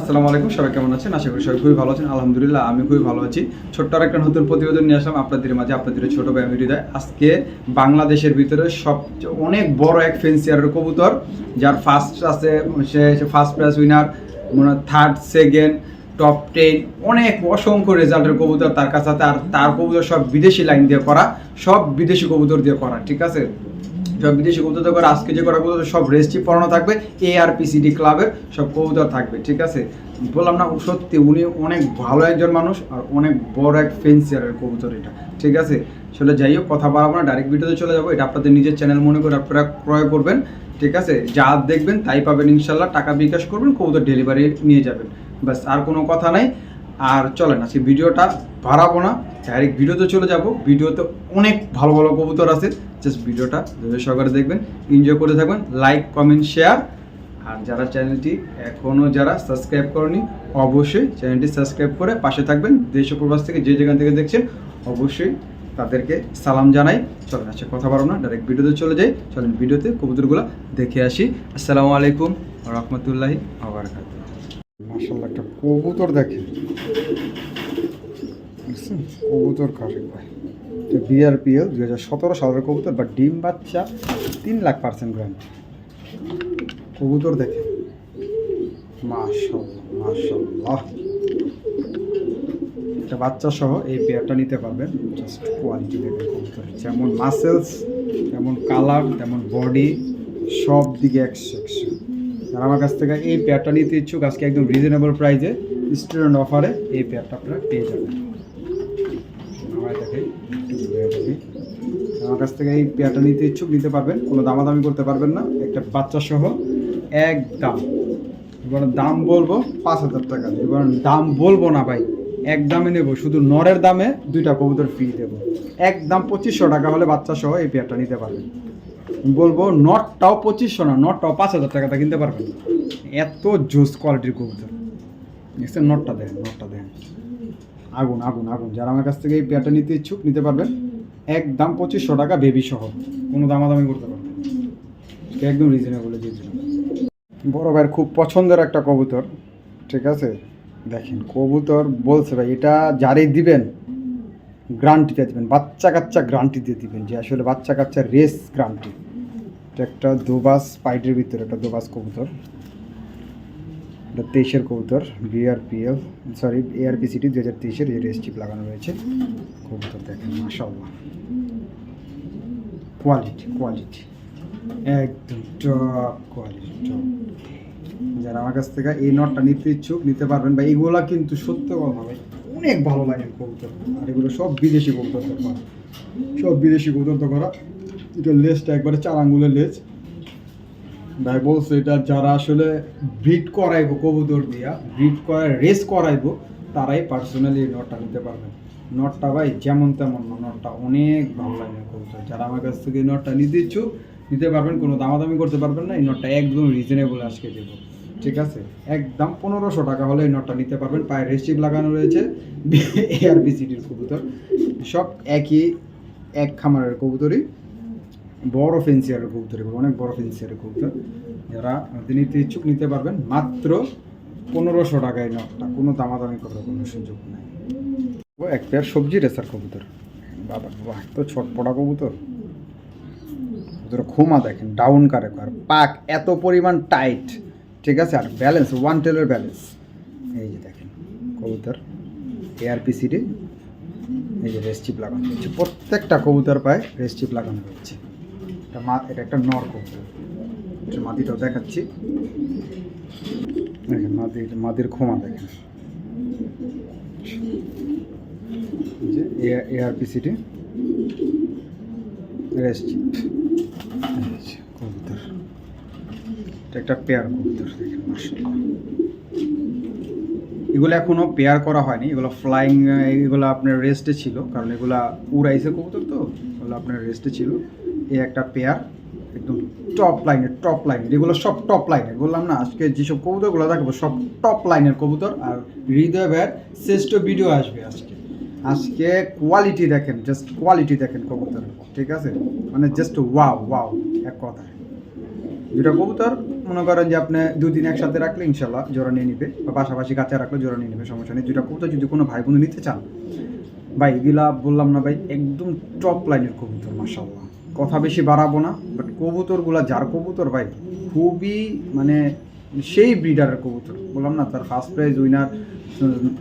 আসসালামু আলাইকুম, সবাই কেমন আছেন? আশা করি সবাই খুবই ভালো আছেন। আলহামদুলিল্লাহ আমি খুবই ভালো আছি। ছোট্ট আর একটা নতুন প্রতিবেদন নিয়ে আসলাম আপনাদের মাঝে, আপনাদের ছোট ভাই হৃদয়। আজকে বাংলাদেশের ভিতরে সবচেয়ে অনেক বড় এক ফেন্সিয়ারের কবুতর, যার ফার্স্ট আছে, সে ফার্স্ট প্রাইজ উইনার মনে থার্ড সেকেন্ড টপ টেন অনেক অসংখ্য রেজাল্টের কবুতর তার কাছে আর তার কবুতর সব বিদেশি লাইন দিয়ে করা, সব বিদেশি কবুতর দিয়ে করা, ঠিক আছে? সব বিদেশি কবুতর করে আজকে যে করা কবুতর, সব রেজিস্ট্রি পড়ানো থাকবে এ আর পিসিডি ক্লাবের সব কবুতর থাকবে, ঠিক আছে? বললাম না, সত্যি, উনি অনেক ভালো একজন মানুষ আর অনেক বড় এক ফেন্সিয়ারের কবুতর এটা, ঠিক আছে? আসলে যাই হোক, কথা বাড়াবো না ডাইরেক্ট ভিডিওতে চলে যাব, এটা আপনাদের নিজের চ্যানেল মনে করে আপনারা ক্রয় করবেন, ঠিক আছে? যা দেখবেন তাই পাবেন, ইনশাল্লাহ, টাকা বিকাশ করবেন, কবুতর ডেলিভারি নিয়ে যাবেন, ব্যাস, আর কোনো কথা নাই। আর চলেন আজকে ভিডিওটা বাড়াবো না। ডাইরেক্ট ভিডিওতে চলে যাব। ভিডিওতে অনেক ভালো ভালো কবুতর আছে। জাস্ট ভিডিওটা ধৈর্য সহকারে দেখবেন এনজয় করে থাকবেন লাইক কমেন্ট শেয়ার আর যারা চ্যানেলটি এখনও যারা সাবস্ক্রাইব করেনি, অবশ্যই চ্যানেলটি সাবস্ক্রাইব করে পাশে থাকবেন। দেশ প্রবাস থেকে যে যেখান থেকে দেখছেন, অবশ্যই তাদেরকে সালাম জানাই। চলেন আচ্ছা কথা বলো না ডাইরেক্ট ভিডিওতে চলে যাই। চলেন, ভিডিওতে কবুতরগুলো দেখে আসি। আসসালামু আলাইকুম রহমতুল্লাহি আবরকাত মাসাল্লাহ একটা কবুতর দেখে? কবুতর কারে ভাই বিআরপিএল দুই হাজার সতেরো সালের কবুতর বা ডিম বাচ্চা তিন লাখ পার্সেন্ট গ্যারান্টি কবুতর দেখে মাশাল্লাহ মাশাল্লাহ একটা বাচ্চা সহ এই পেয়ারটা নিতে পারবেন। জাস্ট কোয়ালিটি দেখবেন কবুতর যেমন মাসেলস তেমন কালার তেমন বডি সব দিকে একশো একশো আর আমার কাছ থেকে এই পেয়ারটা নিতে ইচ্ছুক, আজকে একদম রিজনেবল প্রাইসে স্টুডেন্ট অফারে এই পেয়ারটা আপনারা পেয়ে যাবেন। আমার কাছ থেকে এই পেয়ারটা নিতে ইচ্ছুক, নিতে পারবেন, কোনো দামাদামি করতে পারবেন না। একটা বাচ্চা সহ এক দাম। এবার দাম বলব পাঁচ হাজার টাকা। এবার দাম বলব না ভাই, এক দামে নেব, শুধু নরের দামে দুইটা কবুতর ফ্রি দেবো। এক দাম পঁচিশশো টাকা হলে বাচ্চা সহ এই পেয়ারটা নিতে পারবেন। বলব নটটাও পঁচিশশো না নটটাও পাঁচ হাজার টাকাটা কিনতে পারবেন। এত জোস কোয়ালিটির কবুতর। দেখছেন নটটা দেখেন নটটা দেখেন আগুন আগুন আগুন। যারা আমার কাছ থেকে এই পেয়ারটা নিতে ইচ্ছুক, নিতে পারবেন। একদম পঁচিশশো টাকা বেবি সহ। কোনো দামাদামি করতে পারবেন একদম রিজনেবল দিয়েছিল বড় ভাইয়ের খুব পছন্দের একটা কবুতর। ঠিক আছে? দেখেন, কবুতর বলছে ভাই, এটা যারই দিবেন গ্রান্টিতে দিবেন, বাচ্চা কাচ্চা গ্রান্টিতে দিবেন যে আসলে বাচ্চা কাচ্চা রেস গ্রান্টি। এটা একটা দুবাস পাইটের ভিতরে একটা দুবাস কবুতর। এটা তেইশের কবুতর বিআরপিএল সরি এআরপি সিটি দু হাজার তেইশের এই রেস চিপ লাগানো রয়েছে। কবুতর দেখেন মাসাল্লাহ কোয়ালিটি কোয়ালিটি। একদম টপ কোয়ালিটি, টপ। যারা আমার কাছ থেকে এই নটটা নিতে ইচ্ছুক, নিতে পারবেন। বা এগুলা কিন্তু সত্য কথা, ভাই। অনেক ভালো লাগে কবুতর। আর এগুলো সব বিদেশি কবুতর করা। সব বিদেশি কবুতর তো করা। এটা লেজটা একবারে চার আঙ্গুলের লেজ। ভাই বলছে এটা যারা আসলে ব্রিড করাইবো কবুতর দিয়া, ব্রিড করায়, রেস করাইবো, তারাই পার্সোনালি নটটা নিতে পারবেন নটটা ভাই যেমন তেমন নটটা অনেক ভালো লাগে কবুতর। যারা আমার কাছ থেকে নটটা নিতে ইচ্ছুক, নিতে পারবেন, কোনো দামাদামি করতে পারবেন না। এই নটটা একদম রিজনেবল আজকে দেবো। ঠিক আছে? একদম পনেরোশো টাকা হলে এই নটটা নিতে পারবেন। পায়ে রেসিপ লাগানো রয়েছে এআরবি সিটির কবুতর। সব একই, এক খামারের কবুতরই। বড় ফেন্সিয়ারের কবুতর এগুলো, অনেক বড় ফেন্সিয়ারের কবুতর। যারা নিতে ইচ্ছুক নিতে পারবেন। মাত্র পনেরোশো টাকায় নটটা, কোনো দামাদামি করার কোনো সুযোগ নেই। ও এক পেয়ার সবজি রেসার কবুতর। বাবা বাবা তো ছটপটা কবুতর। কবুতর খোমা দেখেন ডাউন কারে, আর পাক এত পরিমাণ টাইট ঠিক আছে? আর ব্যালেন্স ওয়ান টেলের ব্যালেন্স এই যে দেখেন, কবুতর এআরপি সিটি এই যে রেস্টিপ লাগানো রয়েছে প্রত্যেকটা কবুতর পায়ে রেস্টিপ লাগানো রয়েছে এটা মা, এটা একটা নর কবুতর। এটা মাদিটাও দেখাচ্ছি। দেখেন মাদির মাদির খোমা দেখেন। যে এআরপি সিটি রেস্টিপ এটা একটা পেয়ার কবুতর এগুলো এখনও পেয়ার করা হয়নি। এগুলো ফ্লাইং এগুলো আপনার রেস্টে ছিল। কারণ এগুলা উড়াইছে কবুতর তো, এগুলো আপনার রেস্টে ছিল। এই একটা পেয়ার একদম টপ লাইনের টপ লাইনের এগুলো সব টপ লাইনের বললাম না, আজকে যেসব কবুতরগুলো দেখব, সব টপ লাইনের কবুতর। আর হৃদয় ভাইয়ের শ্রেষ্ঠ ভিডিও আসবে আজকে। আজকে কোয়ালিটি দেখেন জাস্ট কোয়ালিটি দেখেন কবুতর। ঠিক আছে? মানে জাস্ট ওয়াও ওয়াও এক কথায়। দুটা কবুতর। মনে করেন যে আপনি দুই দিন একসাথে রাখলে ইনশাল্লাহ জোড়া নিয়ে নিবে, বা পাশাপাশি কাছে রাখলে জোড়া নিয়ে নিবে, সমস্যা নেই। দুটা কবুতর যদি কোনো ভাই বোন নিতে চান, ভাই, এগুলা বললাম না ভাই, একদম টপ লাইনের কবুতর মাসাল্লাহ কথা বেশি বাড়াবো না বাট কবুতরগুলা যার কবুতর ভাই, খুবই মানে সেই ব্রিডারের কবুতর। বললাম না, তার first prize winner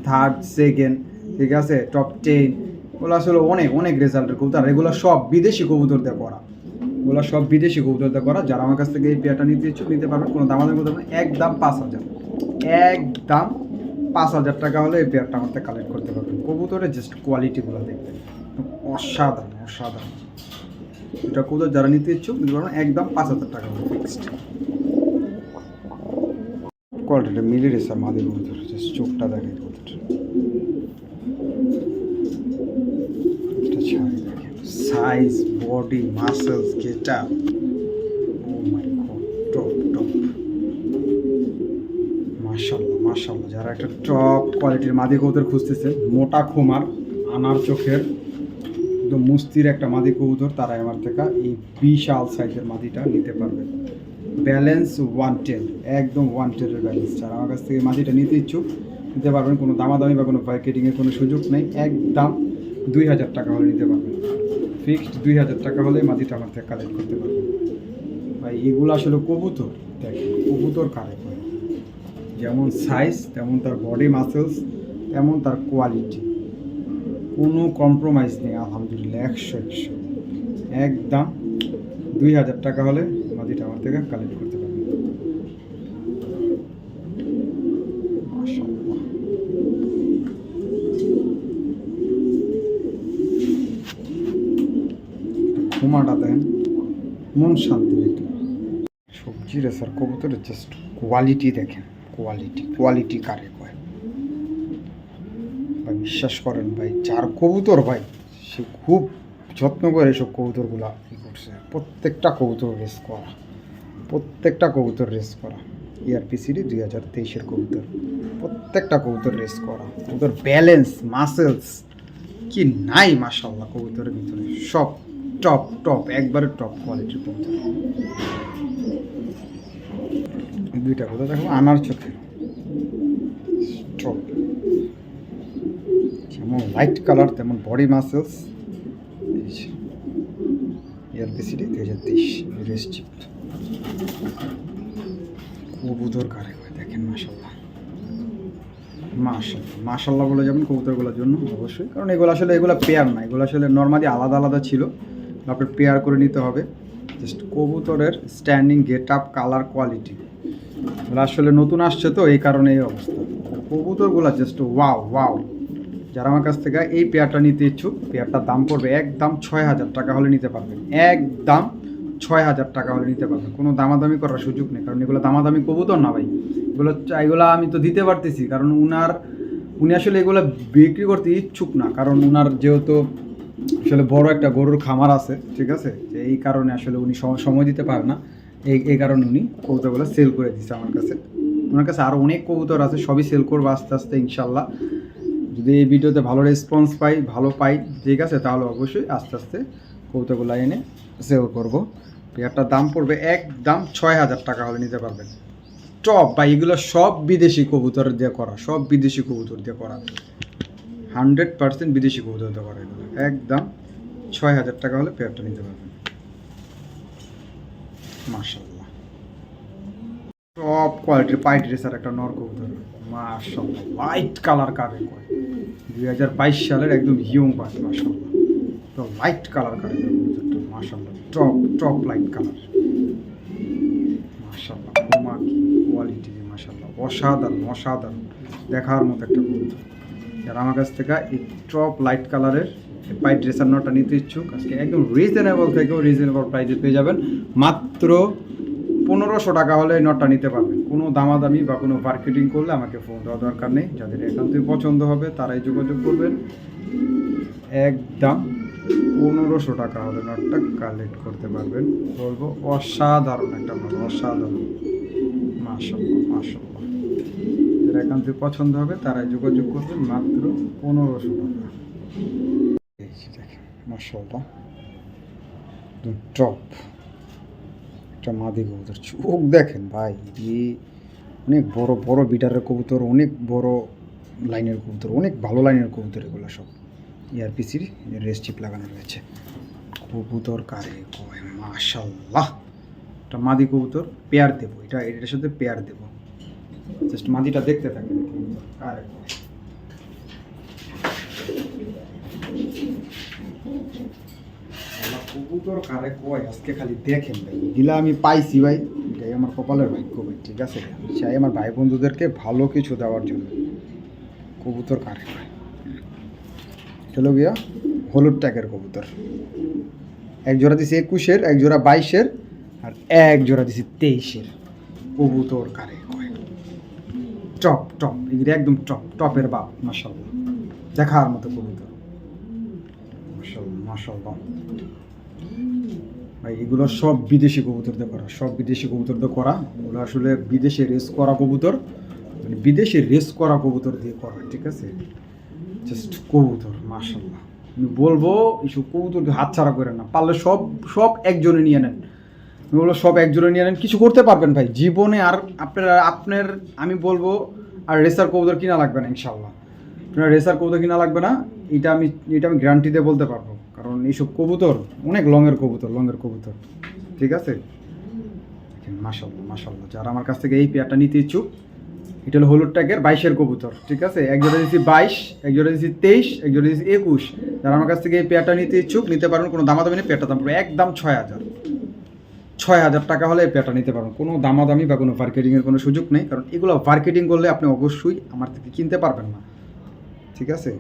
third second ঠিক আছে? টপ টেন ওগুলো আসলে অনেক অনেক রেজাল্টের কবুতর এগুলো সব বিদেশি কবুতর দিয়ে করা ওগুলো সব বিদেশি কবুতর করা। যারা আমার কাছ থেকে এই পেয়ারটা নিতে ইচ্ছুক, নিতে পারবেন। কোনো দামাদামি করতে পারবেন একদম পাঁচ হাজার। একদম পাঁচ হাজার টাকা হলে এই পেয়ারটা আমার থেকে কালেক্ট করতে পারবেন। কবুতরের জাস্ট কোয়ালিটিগুলো দেখবেন। অসাধারণ অসাধারণ। এটা কবুতর যারা নিতে ইচ্ছুক, নিতে পারবেন। একদম পাঁচ হাজার টাকা হলে ফিক্সড কোয়ালিটিটা মিলে রে স্যার মাদি কবুতর। জাস্ট চোখটা দেখে কবুতরটা এটা ছাড়ি দেখেন সাইজ বডি মাসেলস গেটা oh my god top top মাশাল্লাহ মাশাল্লাহ যারা একটা টপ কোয়ালিটির মাদি কবুতর খুঁজতেছে, মোটা খোমার, আনার চোখের, একদম মুস্তির একটা মাদি কবুতর তারা আমার থেকে এই বিশাল সাইজের মাদিটা নিতে পারবে। ব্যালেন্স ওয়ান টেন একদম ওয়ান টেনের ব্যালেন্স যারা আমার কাছ থেকে মাদিটা নিতে ইচ্ছুক, নিতে পারবেন, কোনো দামাদামি বা কোনো মার্কেটিংয়ের কোনো সুযোগ নেই, একদম দুই হাজার টাকা হলে নিতে পারবেন। ফিক্সড দুই হাজার টাকা হলে মাটিটা আমার থেকে কালেক্ট করতে পারবে। ভাই, এগুলো আসলে কবুতর। দেখেন কবুতর কালেক্ট হয়। যেমন সাইজ তেমন তার বডি মাসেলস তেমন তার কোয়ালিটি কোনো কম্প্রোমাইজ নেই, আলহামদুলিল্লাহ, একশো একশো। একদম দুই হাজার টাকা হলে মাটিটা আমার থেকে কালেক্ট করতে পারবেন মাশাআল্লাহ। ঘুমাটা দেন, মন শান্তি দেখলে সবজি রেসার কবুতরের জাস্ট কোয়ালিটি দেখেন কোয়ালিটি কোয়ালিটি কারে কয়। ভাই, বিশ্বাস করেন ভাই, যার কবুতর ভাই, সে খুব যত্ন করে এসব কবুতরগুলা ই করছে। প্রত্যেকটা কবুতর রেস করা, প্রত্যেকটা কবুতর রেস করা। E ইআরপিসিডি দুই হাজার তেইশের কবুতর, প্রত্যেকটা কবুতর রেস করা। কবুতর ব্যালেন্স মাসেলস কি নাই মাসাল্লাহ কবুতরের ভিতরে, সব। টপ টপ একবারে টপ কোয়ালিটির কবুতর দুইটা কথা দেখো, আনার চোখে। যেমন লাইট কালার তেমন বডি মাসেলস এলপিসিডি দুই হাজার তেইশ, রেস চিপ। কবুতর কারে দেখেন মাসাল্লাহ মাশাল্লাহ মাশাল্লাহ বলে যাবেন কবুতরগুলোর জন্য, অবশ্যই। কারণ এগুলো আসলে, এগুলো পেয়ার না। এগুলো আসলে নর্মালি আলাদা আলাদা ছিল। আপনার পেয়ার করে নিতে হবে। জাস্ট কবুতরের standing get up colour quality আসলে নতুন আসছে তো, এই কারণে এই অবস্থা। কবুতরগুলো জাস্ট ওয়াও ওয়াও যারা আমার কাছ থেকে এই পেয়ারটা নিতে ইচ্ছুক পেয়ারটার দাম পড়বে একদম ছয় হাজার টাকা হলে নিতে পারবেন। একদম ছয় হাজার টাকা হলে নিতে পারবেন। কোনো দামাদামি করার সুযোগ নেই, কারণ এগুলো দামাদামি কবুতর না ভাই। এগুলো এগুলো আমি তো দিতে পারতেছি, কারণ উনার, উনি আসলে এগুলো বিক্রি করতে ইচ্ছুক না, কারণ উনার যেহেতু আসলে বড় একটা গরুর খামার আছে, ঠিক আছে? এই কারণে আসলে উনি সময় দিতে পারে না। এই এই কারণে উনি কবুতরগুলো সেল করে দিচ্ছে আমার কাছে। ওনার কাছে আরও অনেক কবুতর আছে, সবই সেল করব আস্তে আস্তে, ইনশাল্লাহ। যদি এই ভিডিওতে ভালো রেসপন্স পাই, ভালো পাই, ঠিক আছে? তাহলে অবশ্যই আস্তে আস্তে কবুতরগুলো এনে সেল করব। পেয়ারটার দাম পড়বে একদম ছয় হাজার টাকা হলে নিতে পারবেন। টপ বা এগুলো সব বিদেশি কবুতর দিয়ে করা, সব বিদেশি কবুতর দিয়ে করা। হান্ড্রেড পার্সেন্ট বিদেশি কবুতর দিয়ে করা এগুলো। একদম ছয় হাজার টাকা হলে পেয়ারটা নিতে পারবেন। মার্শাল্লাহ টপ কোয়ালিটির পাইট রেসার একটা নর কবুতর। মার্শাল্লাহ লাইট কালার কারে কয়? দুই হাজার বাইশ সালের একদম ইয়ং পাখি মার্শাল্লাহ তো লাইট কালার কারে কবুতরটা? মার্শাল্লাহ টপ টপ লাইট কালার মার্শাল্লাহ কোয়ালিটি মার্শাল্লাহ অসাধারণ অসাধারণ। দেখার মতো একটা কবুতর। যারা আমার কাছ থেকে এই টপ লাইট কালারের পাইট ড্রেসার নটা নিতে ইচ্ছুক, আজকে একদম রিজনেবল থেকেও রিজনেবল প্রাইসে পেয়ে যাবেন। মাত্র পনেরোশো টাকা হলে নটটা নিতে পারবেন। কোনো দামাদামি বা কোনো মার্কেটিং করলে আমাকে ফোন দেওয়া দরকার নেই। যাদের একান্তই পছন্দ হবে, তারাই যোগাযোগ করবেন। একদম পনেরোশো টাকা হলে নটটা কালেক্ট করতে পারবেন। বলব অসাধারণ একটা নট অসাধারণ। মাসাল্লাহ মাসাল্লাহ যারা একান্তই পছন্দ হবে তারাই যোগাযোগ করবেন মাত্র পনেরোশো টাকা। যে টপ একটা মাদি কবুতর। চোখ দেখেন ভাই এ অনেক বড় বড় বিটারের কবুতর, অনেক বড় লাইনের কবুতর, অনেক ভালো লাইনের কবুতর এগুলো সব। এয়ারপিসির রেস চিপ লাগানো রয়েছে। কবুতর কারে কয়? মাশাল্লাহ একটা মাদি কবুতর, পেয়ার দেবো। এটা, এটার সাথে পেয়ার দেবো। জাস্ট মাদিটা দেখতে কারে কয় কবুতর কারে কয়, আজকে খালি দেখেন আমি পাইছি ভাই। আমার কপালের ঠিক আছে? আমার ভালো কিছু দেওয়ার জন্য। কবুতর কারে কয়? চলো গিয়া হলুদ ট্যাগের কবুতর। এক জোড়া দিছি একুশের, এক জোড়া বাইশের, আর এক জোড়া দিছি তেইশের। কবুতর কারে? টপ টপ এগুলি একদম টপ টপের বাপ মাসাল্লাহ দেখার মতো মাসাল্লাহ মাসাল্লাহ ভাই, এগুলো সব বিদেশি কবুতর দিয়ে করা, সব বিদেশি কবুতর দিয়ে করা। ওগুলো আসলে বিদেশে রেস করা কবুতর মানে বিদেশে রেস করা কবুতর দিয়ে করা, ঠিক আছে? জাস্ট কবুতর মাশাল্লাহ আমি বলব, এইসব কবুতরকে হাতছাড়া করে না। পারলে সব সব একজনে নিয়ে নেন। বলব সব একজনে নিয়ে নেন। কিছু করতে পারবেন ভাই। জীবনে আর আপনার আপনার, আমি বলব, আর রেসার কবুতর কিনা লাগবে না ইনশাল্লাহ আপনার রেসার কবুতর কিনা লাগবে না, এটা আমি এটা আমি গ্যারান্টি দিয়ে বলতে পারব। কারণ এইসব কবুতর, অনেক লংয়ের কবুতর লংয়ের কবুতর। ঠিক আছে? মাসাল্লাহ মাসাল্লাহ যারা আমার কাছ থেকে এই পেয়ারটা নিতে ইচ্ছুক, এটা হলো হলুদ ট্যাগের বাইশের কবুতর। ঠিক আছে? এক জোড়া দিচ্ছি বাইশ এক জোড়া দিচ্ছি তেইশ এক জোড়া দিচ্ছি একুশ। যারা আমার কাছ থেকে এই পেয়ারটা নিতে ইচ্ছুক, নিতে পারবেন, কোনো দামাদামি নেই পেয়ারটা দাম পড়বে একদম ছয় হাজার। ছয় হাজার টাকা হলে পেয়ারটা নিতে পারবেন। কোনো দামাদামি বা কোনো মার্কেটিংয়ের কোনো সুযোগ নেই, কারণ এগুলো মার্কেটিং করলে আপনি অবশ্যই আমার থেকে কিনতে পারবেন না। ঠিক আছে?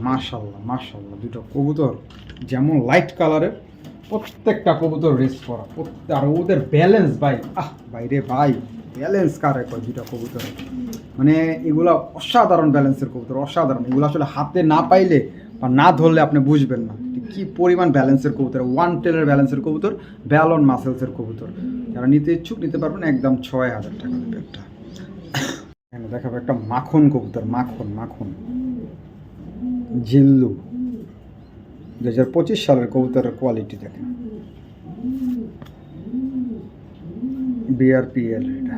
মাশাল্লাহ মাশাল্লাহ দুটো কবুতর, যেমন লাইট কালারের প্রত্যেকটা কবুতর রেস করা আর ওদের ব্যালেন্স ভাই, আহ, বাইরে ভাই ব্যালেন্স কারে কয় দুটো কবুতর মানে এগুলো অসাধারণ ব্যালেন্সের কবুতর, অসাধারণ। এগুলো আসলে হাতে না পাইলে বা না ধরলে আপনি বুঝবেন না। কি পরিমাণ ব্যালেন্সের কবুতর? ওয়ান টেলের ব্যালেন্সের কবুতর, ব্যালন মাসেলসের কবুতর। যারা নিতে ইচ্ছুক নিতে পারবেন, একদম ছয় হাজার টাকা দেবে একটা। দেখাবো একটা মাখন কবুতর, মাখন মাখন। জিল্লু। দু হাজার পঁচিশ সালের কবুতরের কোয়ালিটি দেখেন। বিআরপিএল এটা।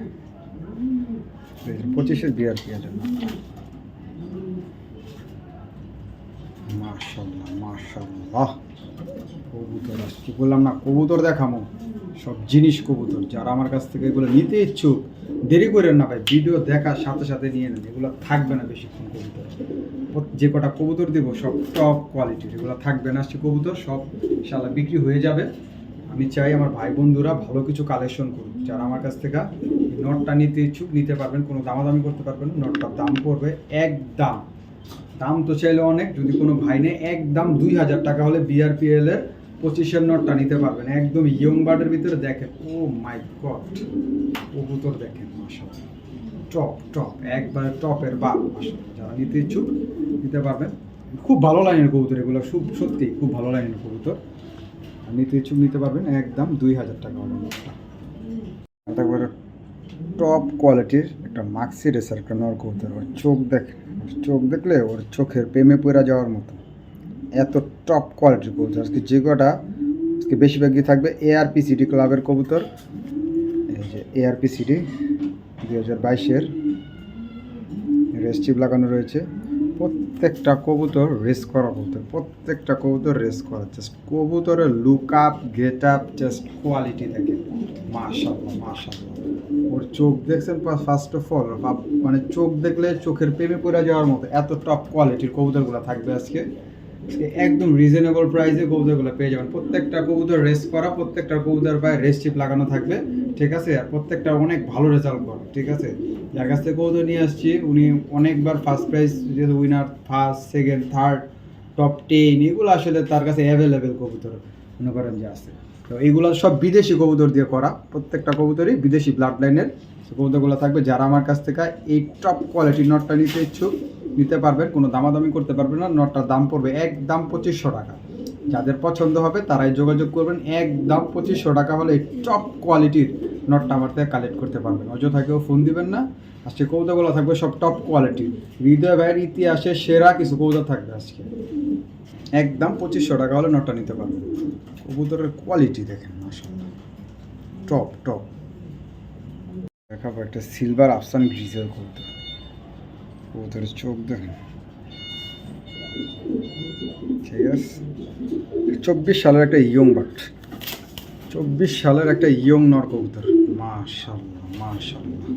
হাজার পঁচিশের বিআরপিএল এর মার্শাল্লাহ কবুতর আসছি। বললাম না, কবুতর দেখামো। সব জিনিস কবুতর, যারা আমার কাছ থেকে এগুলো নিতে ইচ্ছুক, দেরি করেন না ভাই, ভিডিও দেখার সাথে সাথে নিয়ে নেন। এগুলো থাকবে না বেশিক্ষণ কবুতর। যে কটা কবুতর দেবো, সব টপ কোয়ালিটির এগুলো থাকবে না সে কবুতর, সব শালা বিক্রি হয়ে যাবে। আমি চাই আমার ভাই বন্ধুরা ভালো কিছু কালেকশন করুক। যারা আমার কাছ থেকে নটটা নিতে ইচ্ছুক, নিতে পারবেন, কোনো দামাদামি করতে পারবেন। নটটার দাম পড়বে এক দাম দাম তো চাইলে অনেক, যদি কোনো ভাই নেই একদম দুই হাজার টাকা হলে বিআরপিএল এর পঁচিশের নটটা নিতে পারবেন। একদম ইয়ং বার্ডের ভিতরে দেখেন ও মাই গড কবুতর দেখেন মাসাল্লাহ টপ টপ একবার টপের বাপ যারা নিতে ইচ্ছুক, নিতে পারবেন। খুব ভালো লাইনের কবুতর এগুলো সত্যি খুব ভালো লাইনের কবুতর। নিতে ইচ্ছুক, নিতে পারবেন, একদম দুই হাজার টাকা হলে নটটা। তারপরে টপ কোয়ালিটির একটা মাক্সি রেসার একটা কবুতর চোখ দেখেন। চোখ দেখলে ওর চোখের প্রেমে পড়ে যাওয়ার মতো। এত টপ কোয়ালিটির কবুতর। আজকে যে কটা, আজকে বেশিরভাগই থাকবে এআরপিসিডি ক্লাবের কবুতর। এই যে এআরপিসিডি দুই হাজার বাইশের। রেস্টিভ লাগানো রয়েছে। প্রত্যেকটা কবুতর রেস করা কবুতর প্রত্যেকটা কবুতর রেস করা জাস্ট কবুতরের look up get up just quality থাকে মাশাল্লাহ মাশাল্লাহ ওর চোখ দেখছেন ফার্স্ট অফ অল মানে চোখ দেখলে চোখের প্রেমে পড়ে যাওয়ার মতো, এত টপ কোয়ালিটির কবুতরগুলো থাকবে আজকে। একদম রিজনেবল প্রাইসে কবুতরগুলো পেয়ে যাবেন। প্রত্যেকটা কবুতর রেস করা, প্রত্যেকটা কবুতর পায়ে রেস চিপ লাগানো থাকবে, ঠিক আছে? আর প্রত্যেকটা অনেক ভালো রেজাল্ট করে, ঠিক আছে? যার কাছ থেকে কবুতর নিয়ে আসছি, উনি অনেকবার ফার্স্ট প্রাইজ যেহেতু winner first second third top ten এগুলো আসলে তার কাছে অ্যাভেলেবেল কবুতর মনে করেন যে আছে। তো এইগুলো সব বিদেশি কবুতর দিয়ে করা, প্রত্যেকটা কবুতরই বিদেশি ব্লাড লাইনের কবুতরগুলো থাকবে। যারা আমার কাছ থেকে এই টপ কোয়ালিটির নটটা নিতে ইচ্ছুক, নিতে পারবেন, কোনো দামাদামি করতে পারবেন না। নটটার দাম পড়বে একদম পঁচিশশো টাকা। যাদের পছন্দ হবে তারাই যোগাযোগ করবেন। একদম পঁচিশশো টাকা হলে টপ কোয়ালিটির নটটা আমার থেকে কালেক্ট করতে পারবেন। অযথা কেউ ফোন দিবেন না। আজকে কৌতাগুলো থাকবে সব টপ কোয়ালিটির হৃদয় ভাইয়ের ইতিহাসে সেরা কিছু কৌতা থাকবে আজকে। একদম পঁচিশশো টাকা হলে নটটা নিতে পারবেন। কবুতরের কোয়ালিটি দেখেন মাসাল্লাহ টপ টপ দেখাবো, একটা সিলভার আফসান গ্রিজের কবুতর কবুতরের চোখ দেখেন। ঠিক আছে। চব্বিশ সালের একটা ইয়ং বাট চব্বিশ সালের একটা ইয়ং নর কবুতর। মাশাল্লাহ মাশাল্লাহ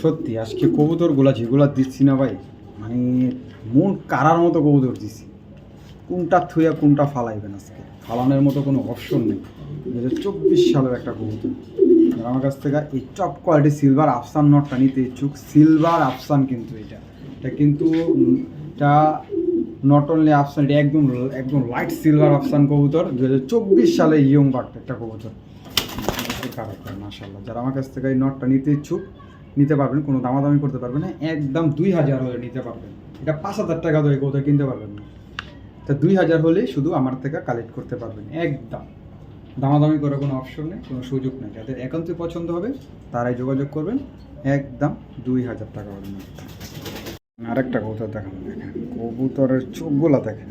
সত্যি, আজকে কবুতরগুলা যেগুলা দিচ্ছি না ভাই মানে মন কারার মতো কবুতর দিচ্ছি। কোনটা থুয়া, কোনটা ফালাইবেন আজকে? ফালানোর মতো কোনো অপশন নেই। চব্বিশ সালের একটা কবুতর। আর আমার কাছ থেকে এই টপ কোয়ালিটি সিলভার আফসান নটটা নিতে ইচ্ছুক। সিলভার আফসান কিন্তু এটা। এটা কিন্তু এটা নট অনলি আফসান এটা একদম একদম লাইট সিলভার আফসান কবুতর। দু হাজার চব্বিশ সালে ইয়ং বার্ড একটা কবুতর। মাসাল্লাহ যারা আমার কাছ থেকে এই নটটা নিতে ইচ্ছুক, নিতে পারবেন, কোনো দামাদামি করতে পারবেন না। একদম দুই হাজার হলে নিতে পারবেন। এটা পাঁচ হাজার টাকা দিয়ে কোথাও কিনতে পারবেন না। তা দুই হাজার হলেই শুধু আমার থেকে কালেক্ট করতে পারবেন। একদম। দামাদামি করার কোনো অপশন নেই, কোনো সুযোগ নেই। যাদের একান্তই পছন্দ হবে, তারাই যোগাযোগ করবেন। একদম দুই হাজার টাকা হবে। আরেকটা কবুতর দেখান দেখেন। কবুতরের চোখগুলা দেখেন।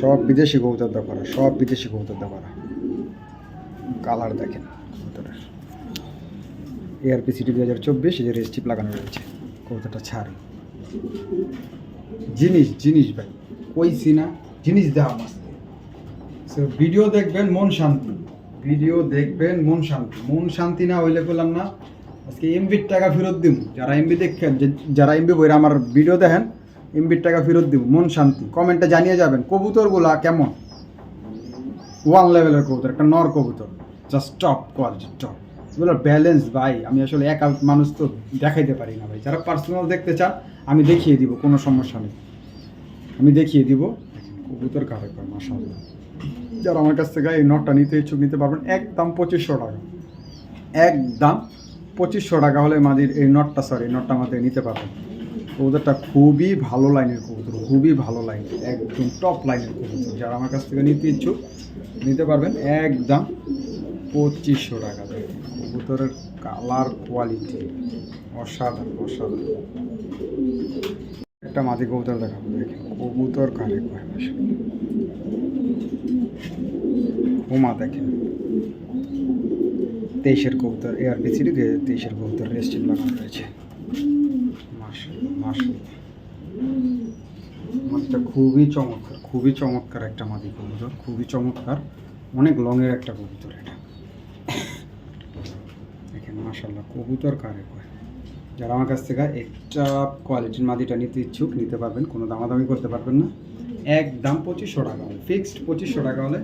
সব বিদেশি কবুতর দা করা, সব বিদেশি কবুতর দা করা। কালার দেখেন কবুতরের। এআরপি সিটি দু হাজার চব্বিশ যে রেস্টিপ লাগানো রয়েছে, কবুতরটা ছাড়ে জিনিস জিনিস ভাই, কইছি না, জিনিস দেওয়া মাস্ত। ভিডিও দেখবেন, মন শান্তি। ভিডিও দেখবেন, মন শান্তি। মন শান্তি না হইলে বললাম না। আজকে এমবির টাকা ফেরত দিব। যারা এমবি দেখেন যারা এমবি বইরা আমার ভিডিও দেখেন এমবির টাকা ফেরত দিব, মন শান্তি। কমেন্টে জানিয়ে যাবেন, কবুতরগুলা কেমন? ওয়ান লেভেলের কবুতর, একটা নর কবুতর। জাস্ট টপ কোয়ালিটি টপ এগুলোর ব্যালেন্স ভাই, আমি আসলে একা মানুষ তো দেখাইতে পারি না ভাই। যারা পার্সোনাল দেখতে চান, আমি দেখিয়ে দিব, কোনো সমস্যা নেই। আমি দেখিয়ে দিব। কবুতর কারে মাসাল্লাহ যারা আমার কাছ থেকে এই নটটা নিতে ইচ্ছুক নিতে পারবেন একদম পঁচিশশো টাকা। একদম পঁচিশশো টাকা হলে মাদির এই নটটা সরি নটটা আমাদের নিতে পারবেন। কবুতরটা খুবই ভালো লাইনের কবুতর, খুবই ভালো লাইন, একদম টপ লাইনের কবুতর। যারা আমার কাছ থেকে নিতে ইচ্ছুক নিতে পারবেন একদম পঁচিশশো টাকা। কবুতরের কালার কোয়ালিটি অসাধারণ অসাধারণ। একটা মাদি কবুতর দেখাবো দেখেন কবুতর কানে হুমা দেখেন তেইশের কবুতর এআরপি সিটি দুই হাজার তেইশের কবুতর রেস্টিভ লাগানো রয়েছে মাছটা খুবই চমৎকার খুবই চমৎকার একটা মাদি কবুতর, খুবই চমৎকার। অনেক লংয়ের একটা কবুতর এটা। দেখেন মাসাল্লাহ কবুতর কারে কয়। যারা আমার কাছ থেকে একটা কোয়ালিটির মাদিটা নিতে ইচ্ছুক, নিতে পারবেন, কোনো দামাদামি করতে পারবেন না। একদম পঁচিশশো টাকা হলে ফিক্সড পঁচিশশো টাকা হলে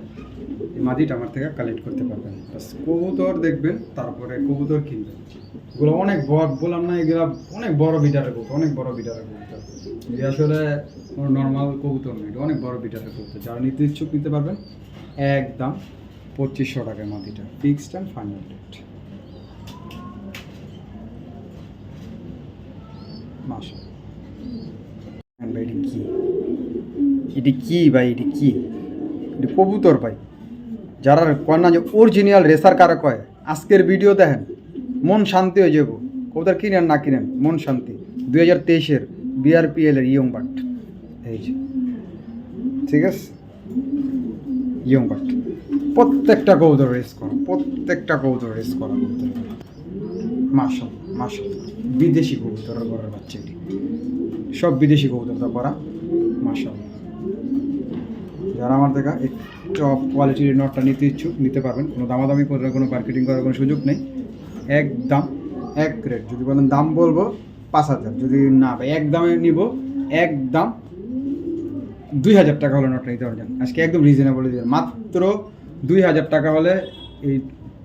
এই মাদিটা আমার থেকে কালেক্ট করতে পারবেন। কবুতর দেখবেন, তারপরে কবুতর কিনবেন। এগুলো অনেক বড়, বললাম না এগুলো অনেক বড় বিটারের কবুতর, অনেক বড় বিটারের কবুতর। এটা আসলে নর্মাল কবুতর নয় এটা অনেক বড় বিটারের কবুতর। যারা নিতে ইচ্ছুক নিতে পারবেন একদম পঁচিশশো টাকায় মাদিটা ফিক্সড অ্যান্ড ফাইনাল রেট মাসা ভাই এটা কি এটি কি ভাই, এটি কি? এটি কবুতর ভাই। যারা কয় না যে অরিজিনাল রেসার কারা কয়, আজকের ভিডিও দেখেন, মন শান্তি হয়ে যাব। কবুতর কিনেন না কিনেন, মন শান্তি। দুই হাজার তেইশের বিআরপিএল এর ইয়ং বাট এই যে, ঠিক আছে? ইয়ং বাট প্রত্যেকটা কবুতর রেস করা, প্রত্যেকটা কবুতর রেস করা কবুতর। মাসাল মাসাল বিদেশি কবুতরের ঘরের বাচ্চা এটি। সব বিদেশি কবুতর করা মাসাল যারা আমার দেখা এই টপ কোয়ালিটির নটটা নিতে ইচ্ছুক, নিতে পারবেন। কোনো দামাদামি করার, কোনো মার্কেটিং করার কোনো সুযোগ নেই। একদম এক রেট যদি বলেন দাম বলব, পাঁচ হাজার। যদি না, ভাই, এক দামে নিব একদম দুই হাজার টাকা হলে নটটা নিতে পারবেন। আজকে একদম রিজনেবল দিবেন মাত্র দুই হাজার টাকা হলে এই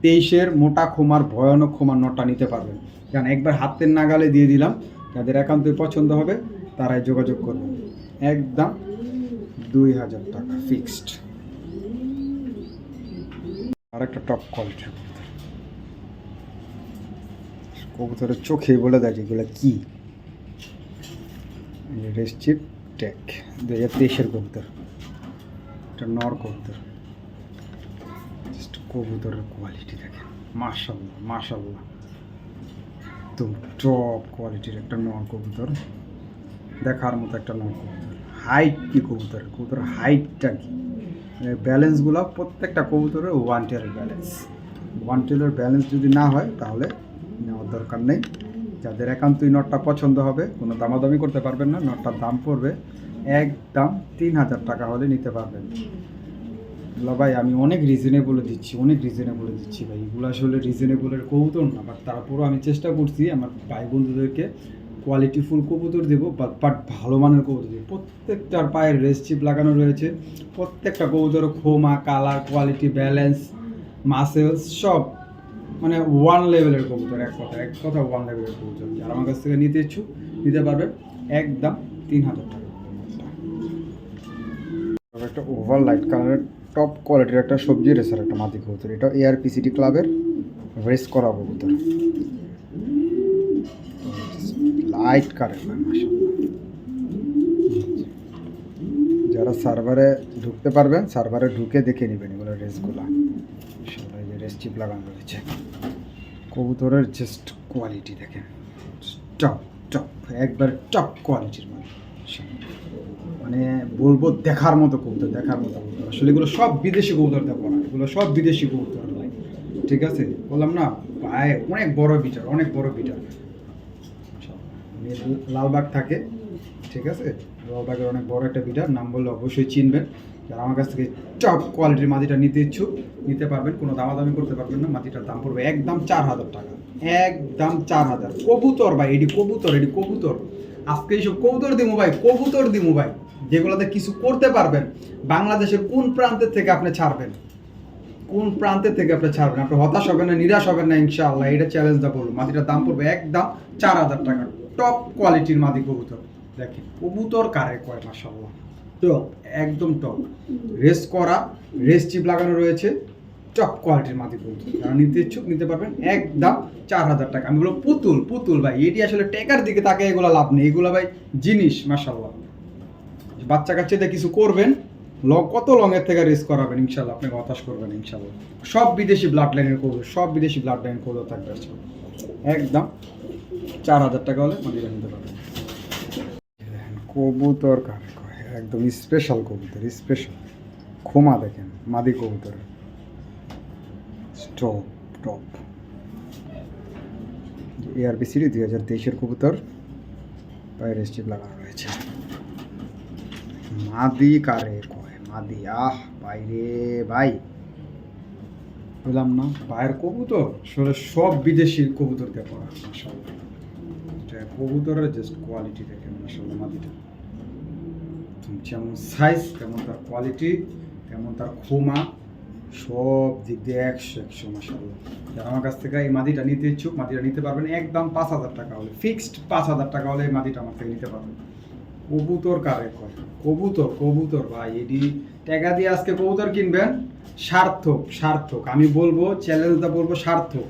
তেইশের মোটা খোমার ভয়ানক খোমার নটটা নিতে পারবেন। কারণ একবার হাতের নাগালে দিয়ে দিলাম, যাদের একান্তই পছন্দ হবে, তারাই যোগাযোগ করবেন একদম দুই হাজার টাকা ফিক্সড আর একটা টপ কোয়ালিটির কবুতর। কবুতরের চোখে বলে দেয় যেগুলো কি। রেসচিপ টেক দু হাজার তেইশের কবুতর। একটা নর কবুতর। জাস্ট কবুতরের কোয়ালিটি দেখেন। মাশাল্লাহ মাশাল্লাহ তো টপ কোয়ালিটির একটা নর কবুতর। দেখার মতো একটা নর কবুতর। হাইট কি কবুতর কবুতরের হাইটটা কি? ব্যালেন্সগুলো প্রত্যেকটা কবুতরের ওয়ান টিয়ারের ব্যালেন্স ওয়ান টেলের ব্যালেন্স যদি না হয়, তাহলে নেওয়ার দরকার নেই। যাদের একান্তই নটটা পছন্দ হবে, কোনো দামাদামি করতে পারবেন না নটটার দাম পড়বে একদম তিন হাজার টাকা হলে নিতে পারবেন। ভাই, আমি অনেক রিজনেবলে দিচ্ছি, অনেক রিজনেবলে দিচ্ছি ভাই। এগুলো আসলে রিজনেবলের কবুতর না বাট তারপরও আমি চেষ্টা করছি আমার ভাই বন্ধুদেরকে কোয়ালিটিফুল কবুতর দেবো বাট ভালো মানের কবুতর দেবো। প্রত্যেকটার পায়ের রেস চিপ লাগানো রয়েছে, প্রত্যেকটা কবুতর খোমা কালার কোয়ালিটি ব্যালেন্স মাসেলস সব। মানে ওয়ান লেভেলের কবুতর, এক কথা এক কথা ওয়ান লেভেলের কবুতর। যারা আমার কাছ থেকে নিতে ইচ্ছুক, নিতে পারবেন একদম তিন হাজার টাকা। একটা ওভার লাইট কালারের টপ কোয়ালিটির একটা সবজি রেসার একটা মাটি কবুতর। এটা এআরপিসিটি ক্লাবের রেস করা কবুতর। লাইট কালার যারা সার্ভারে ঢুকতে পারবেন, সার্ভারে ঢুকে দেখে নেবেন এগুলো রেসগুলো। সবাই যে রেস চিপ লাগানো রয়েছে। কবুতরের জাস্ট কোয়ালিটি দেখেন। টপ টপ একবার টপ কোয়ালিটির মানে মানে বলব দেখার মতো কবুতর, দেখার মতো কবুতর। আসলে এগুলো সব বিদেশি কবুতর দেখো না। এগুলো সব বিদেশি কবুতর। ঠিক আছে? বললাম না পায়ে অনেক বড় বিটার, অনেক বড় বিটার। লালবাগ থাকে, ঠিক আছে? লালবাগের অনেক বড় একটা বিটার নাম বললে অবশ্যই চিনবেন। যারা আমার কাছ থেকে টপ কোয়ালিটির মাটিটা নিতে ইচ্ছুক, নিতে পারবেন, কোনো দামাদামি করতে পারবেন না, মাটিটার দাম পড়বে একদম চার হাজার টাকা। একদম চার হাজার। কবুতর ভাই, এটি কবুতর এটি কবুতর। আজকে এইসব কবুতর দিমু ভাই, কবুতর দিমু ভাই। যেগুলোতে কিছু করতে পারবেন, বাংলাদেশের কোন প্রান্তের থেকে আপনি ছাড়বেন? কোন প্রান্তের থেকে আপনি ছাড়বেন? আপনি হতাশ হবেন না, নিরাশ হবেন না, ইনশাআল্লাহ। এটা চ্যালেঞ্জ দা বলব মাটিটার দাম পড়বে একদম চার হাজার টাকা। টপ কোয়ালিটির মাদি কবুতর। দেখেন, কবুতর কারে কয় মাসাল্লাহ টপ একদম টপ রেস করা, রেস চিপ লাগানো রয়েছে টপ কোয়ালিটির মাদি কবুতর। যারা নিতে ইচ্ছুক, নিতে পারবেন। একদম চার হাজার টাকা। আমি বলব পুতুল পুতুল ভাই, এটি আসলে টেকার দিকে তাকে এগুলো লাভ নেই। এগুলো ভাই জিনিস মাসাল্লাহ বাচ্চা কাচ্চাদের কিছু করবেন, লং কত লংয়ের থেকে রেস করাবেন ইনশাল্লাহ আপনাকে হতাশ করবেন ইনশাল্লাহ সব বিদেশি ব্লাড লাইনের করবে সব বিদেশি ব্লাড লাইন করবে থাকবে একদম চার হাজার টাকা হলে মাদিরা নিতে পারবেন কবুতর কারে একদম স্পেশাল কবুতর স্পেশাল খোমা দেখেন, মাদি কবুতর। টপ টপ এআরপি সিরি দুই হাজার তেইশের কবুতর, পায়ের স্টিপ লাগানো রয়েছে। মাদি কারে কয়? মাদি, আহ, বাইরে, ভাই। বললাম না বাইরের কবুতর? সব বিদেশি কবুতর দিয়ে এটা কবুতরের জাস্ট কোয়ালিটি দেখেন মাসাল্লাহ মাদিটা যেমন সাইজ তেমন তার কোয়ালিটি তেমন তার খোমা সব দিক দিয়ে একশো একশো মাসাল্লাহ যারা আমার কাছ থেকে এই মাদিটা নিতে ইচ্ছুক, মাদিটা নিতে পারবেন, একদম পাঁচ হাজার টাকা হলে ফিক্সড পাঁচ হাজার টাকা হলে এই মাদিটা আমার থেকে নিতে পারবেন। কবুতর কারে কয়? কবুতর কবুতর ভাই এটি টাকা দিয়ে আজকে কবুতর কিনবেন, সার্থক সার্থক। আমি বলব চ্যালেঞ্জটা বলব সার্থক।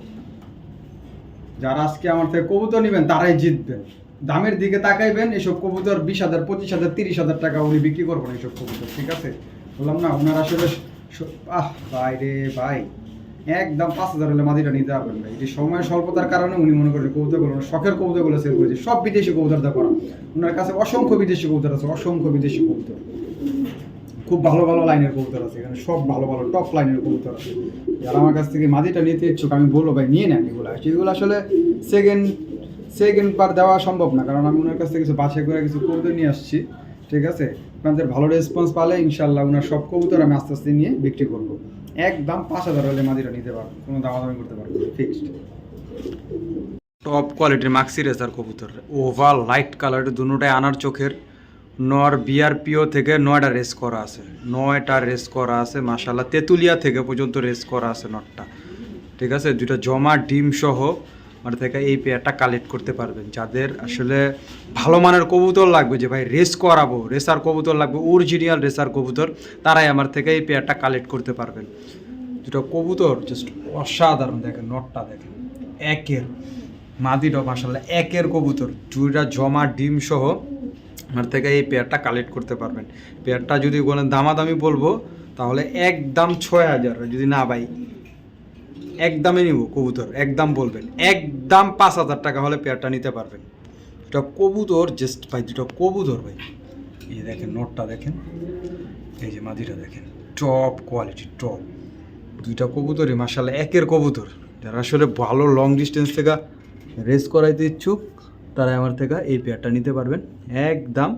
যারা আজকে আমার থেকে কবুতর নেবেন, তারাই জিতবেন। দামের দিকে তাকাইবেন, এসব কবুতর বিশ হাজার, পঁচিশ হাজার, তিরিশ হাজার টাকা উনি বিক্রি করবেন এইসব কবুতর, ঠিক আছে? বললাম না ওনার আসলে আহ, ভাই রে ভাই, একদম পাঁচ হাজার হলে মাদিটা নিতে পারবেন ভাই এটি সময় স্বল্পতার কারণে উনি মনে করেন কবুতরগুলো শখের কবুতরগুলো সেল করেছে। সব বিদেশি কবুতর দা করা ওনার কাছে অসংখ্য বিদেশি কবুতর আছে, অসংখ্য বিদেশি কবুতর। খুব ভালো ভালো লাইনের কবুতর আছে এখানে, সব ভালো ভালো টপ লাইনের কবুতর আছে। যারা আমার কাছ থেকে মাদিটা নিতে ইচ্ছুক, আমি বলব, ভাই, নিয়ে নেন এগুলো। এগুলো আসলে সেকেন্ড সেকেন্ড বার দেওয়া সম্ভব না, কারণ আমি ওনার কাছ থেকে কিছু বাছাই করে কিছু কবুতর নিয়ে আসছি, ঠিক আছে? আপনাদের ভালো রেসপন্স পালে ইনশাল্লাহ ওনার সব কবুতর আমি আস্তে আস্তে নিয়ে বিক্রি করব। একদম পাঁচ হাজার হলে মাদিটা নিতে পারব, কোনো দামাদামি করতে পারব ফিক্সড টপ কোয়ালিটির মাক্সি রেসার কবুতর ওভার লাইট কালারের দুটাই আনার চোখের। নর বিআরপিও থেকে নয়টা রেস করা আছে। নয়টা রেস করা আছে মাসাল্লাহ তেঁতুলিয়া থেকে পর্যন্ত রেস করা আছে নটটা। ঠিক আছে? দুটা জমা ডিম সহ আমার থেকে এই পেয়ারটা কালেক্ট করতে পারবেন। যাদের আসলে ভালো মানের কবুতর লাগবে যে, ভাই, রেস করাবো, রেসার কবুতর লাগবে অরিজিনাল রেসার কবুতর, তারাই আমার থেকে এই পেয়ারটা কালেক্ট করতে পারবেন। দুটো কবুতর জাস্ট অসাধারণ দেখেন, নটটা দেখেন। একের, মাদিটা মাসাল্লাহ একের কবুতর। দুইটা জমা ডিম সহ আমার থেকে এই পেয়ারটা কালেক্ট করতে পারবেন। পেয়ারটা যদি কোনো দামাদামি বলব, তাহলে একদম ছয় হাজার। যদি না ভাই একদমে নিব কবুতর, একদম বলবেন। একদম পাঁচ হাজার টাকা হলে পেয়ারটা নিতে পারবেন। দুটা কবুতর জাস্ট ভাই দুটো কবুতর ভাই। এই যে দেখেন, নোটটা দেখেন। এই যে মাদিটা দেখেন। টপ কোয়ালিটি টপ দুইটা কবুতরই মাসাল্লাহ একের কবুতর। যারা আসলে ভালো লং ডিস্টেন্স থেকে রেস করাইতে ইচ্ছুক তারা আমার থেকে এই পেয়ারটা নিতে পারবেন। একদম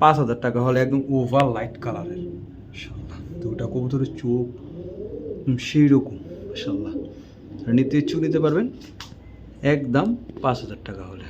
পাঁচ হাজার টাকা হলে একদম ওভার লাইট কালারের মাশাল্লাহ দুটা কবুতরের চোখ সেই রকম মাসাল্লাহ নিতে ইচ্ছুক নিতে পারবেন, একদম পাঁচ হাজার টাকা হলে।